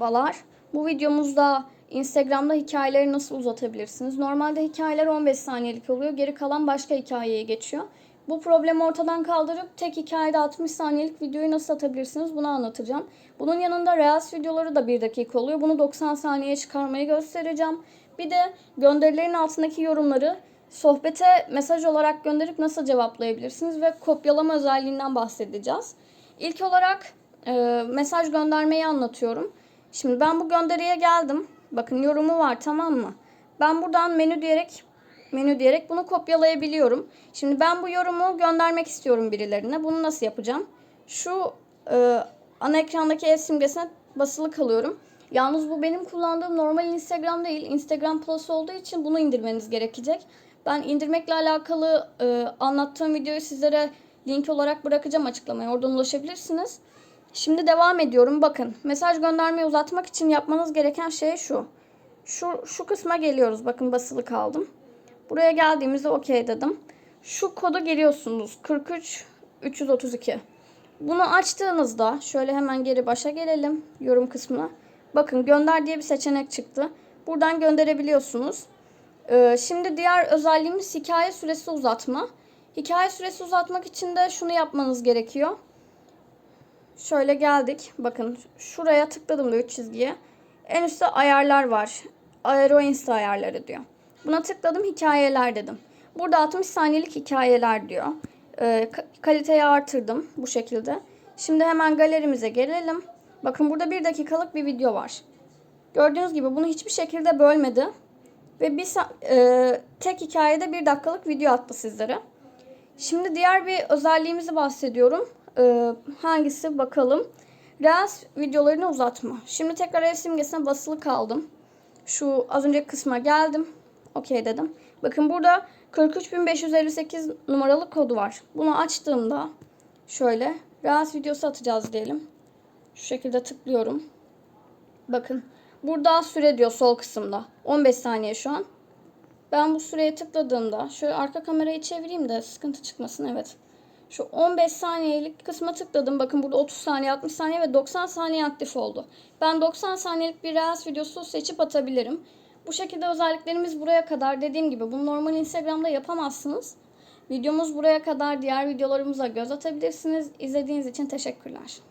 Merhabalar. Bu videomuzda Instagram'da hikayeleri nasıl uzatabilirsiniz? Normalde hikayeler 15 saniyelik oluyor. Geri kalan başka hikayeye geçiyor. Bu problemi ortadan kaldırıp tek hikayede 60 saniyelik videoyu nasıl atabilirsiniz bunu anlatacağım. Bunun yanında Reels videoları da 1 dakika oluyor. Bunu 90 saniyeye çıkarmayı göstereceğim. Bir de gönderilerin altındaki yorumları sohbete mesaj olarak gönderip nasıl cevaplayabilirsiniz ve kopyalama özelliğinden bahsedeceğiz. İlk olarak e, mesaj göndermeyi anlatıyorum. Şimdi ben bu gönderiye geldim. Bakın yorumu var tamam mı? Ben buradan menü diyerek menü diyerek bunu kopyalayabiliyorum. Şimdi ben bu yorumu göndermek istiyorum birilerine. Bunu nasıl yapacağım? Şu e, ana ekrandaki el simgesine basılı kalıyorum. Yalnız bu benim kullandığım normal Instagram değil. Instagram Plus olduğu için bunu indirmeniz gerekecek. Ben indirmekle alakalı e, anlattığım videoyu sizlere link olarak bırakacağım açıklamaya. Oradan ulaşabilirsiniz. Şimdi devam ediyorum. Bakın mesaj göndermeyi uzatmak için yapmanız gereken şey şu. Şu, şu kısma geliyoruz. Bakın basılı kaldım. Buraya geldiğimizde okey dedim. Şu kodu giriyorsunuz. 43 332. Bunu açtığınızda şöyle hemen geri başa gelelim yorum kısmına. Bakın gönder diye bir seçenek çıktı. Buradan gönderebiliyorsunuz. Ee, şimdi diğer özelliğimiz hikaye süresi uzatma. Hikaye süresi uzatmak için de şunu yapmanız gerekiyor. Şöyle geldik. Bakın şuraya tıkladım da 3 çizgiye. En üstte ayarlar var. Aero Insta ayarları diyor. Buna tıkladım hikayeler dedim. Burada 60 saniyelik hikayeler diyor. Ee, kaliteyi artırdım bu şekilde. Şimdi hemen galerimize gelelim. Bakın burada bir dakikalık bir video var. Gördüğünüz gibi bunu hiçbir şekilde bölmedi. Ve bir e, tek hikayede bir dakikalık video attı sizlere. Şimdi diğer bir özelliğimizi bahsediyorum. Ee, hangisi bakalım. Reels videolarını uzatma. Şimdi tekrar el simgesine basılı kaldım. Şu az önceki kısma geldim. Okey dedim. Bakın burada 43558 numaralı kodu var. Bunu açtığımda şöyle Reels videosu atacağız diyelim. Şu şekilde tıklıyorum. Bakın burada süre diyor sol kısımda. 15 saniye şu an. Ben bu süreye tıkladığımda şöyle arka kamerayı çevireyim de sıkıntı çıkmasın. Evet. Şu 15 saniyelik kısma tıkladım. Bakın burada 30 saniye, 60 saniye ve 90 saniye aktif oldu. Ben 90 saniyelik bir Reels videosu seçip atabilirim. Bu şekilde özelliklerimiz buraya kadar. Dediğim gibi bunu normal Instagram'da yapamazsınız. Videomuz buraya kadar. Diğer videolarımıza göz atabilirsiniz. İzlediğiniz için teşekkürler.